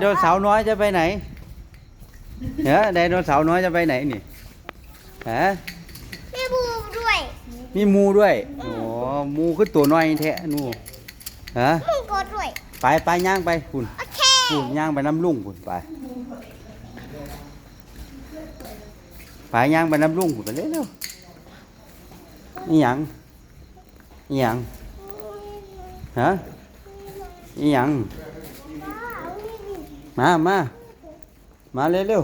โนเสาร์น้อยจะไปไหนเฮ้ยไดโนเสาร์น้อยจะไปไหนนี่ฮะแม่บูด้วย มีหมูด้วยโอ้หมูคือตัวน้อยแท้หนูฮะมึงก็ด้วย ไปไปย่างไปคุณโอเคคุณย่างไปน้ำลุงคุณไปไปย่างไปน้ำลุงคุณไปเร็วๆนี่หยังนี่หยังฮะนี่หยัง มามามาเร็ว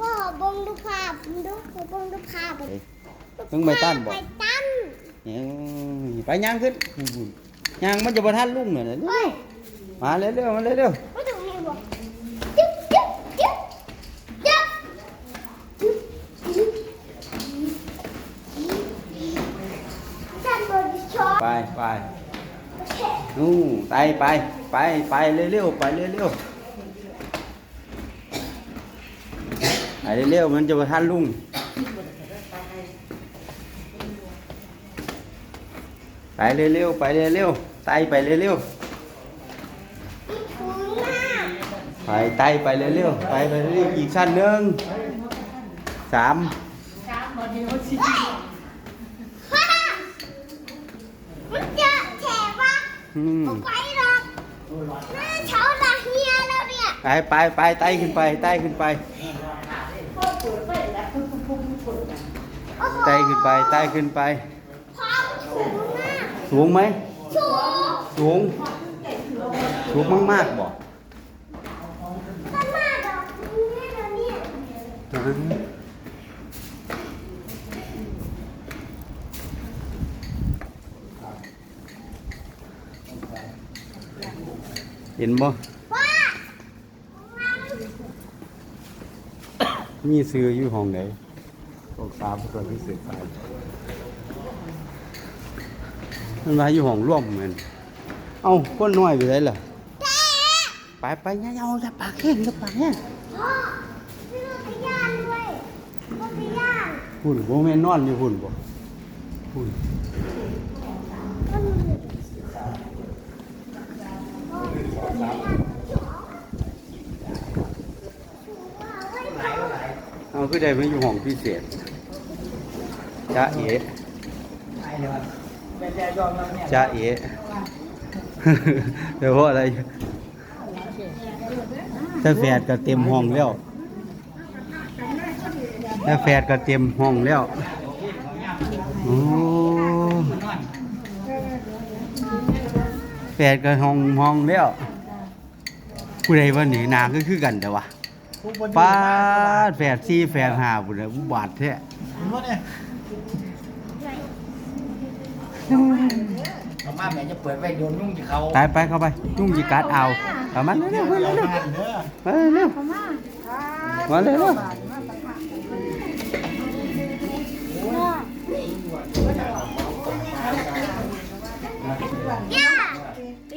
พ่อบงดูภาพดูบงดูภาพๆมึงไปตั้นบอกไปตั้นเอ้ยไปย่างขึ้นย่างมันจะประทันลุงเนี่ยนะเฮ้ยมาเร็วๆมาเร็วไม่ต้องมีบอกจิ๊บจิ๊บจิ๊บจิ๊บจิ๊บฉันบริชอๆไปไปโอเคนู่นไปไปไปไปเร็วๆไปเร็วๆ ไปเร็วๆมันจะประทันลุงไปเร็วๆไปเร็วๆไต่ไปเร็วอีกถุงหน้าๆไปไต่ไปเร็วๆไปไปเร็วๆอีกชั้นหนึ่งสามฮ่าฮ่ามันจะแฉวะอืมไม่ไปหรอกแม่เช้าละเฮียแล้วเนี่ย ไปไปไปไต่ขึ้นไปไต่ขึ้นไป โอ้โหไต่ขึ้นไปไต่ขึ้นไปความสูงมากสูงไหม สูง สูงสูงมากๆบอกมันมากเหรอเนี่ยเดี๋ยวนี้เห็นบ่ ว่า มีซื้ออยู่ห้องไหนห้องสามคนพิเศษไปมันมาอยู่ห้องร่วมเหมือนเอ้าคนน้อยไปไหนล่ะแต่ไปไปเนี่ยเอาจะปากแห้งจะปากแห้งพ่อไม่ต้องไปย่านด้วยต้องไปย่านหุ่นบ่แม่นนอนอยู่หุ่นบ่หุ่นมัน เอาคือได้มาอยู่ห้องพิเศษจ้าเอ๋จ้าเอ๋เดี๋ยวพราอะไรถ้าแฝดก็เต็มห้องแล้วถ้าแฝดก็เต็มห้องแล้วโอ้แฝดก็ห้องห้องแล้วผู้ใดว่าหนีนาก็คือกันแต่ว่า ป้าดแฝดสี่แฝดห้าผู้ใดอุบาทแท้เอามาแม่จะเปิดไว้โดนนุ่งจะเขาไปไปเข้าไปนุ่งจีกัดเอาเอามาเร็วๆเร็วๆเร็วๆมาเร็วๆมาเร็วๆ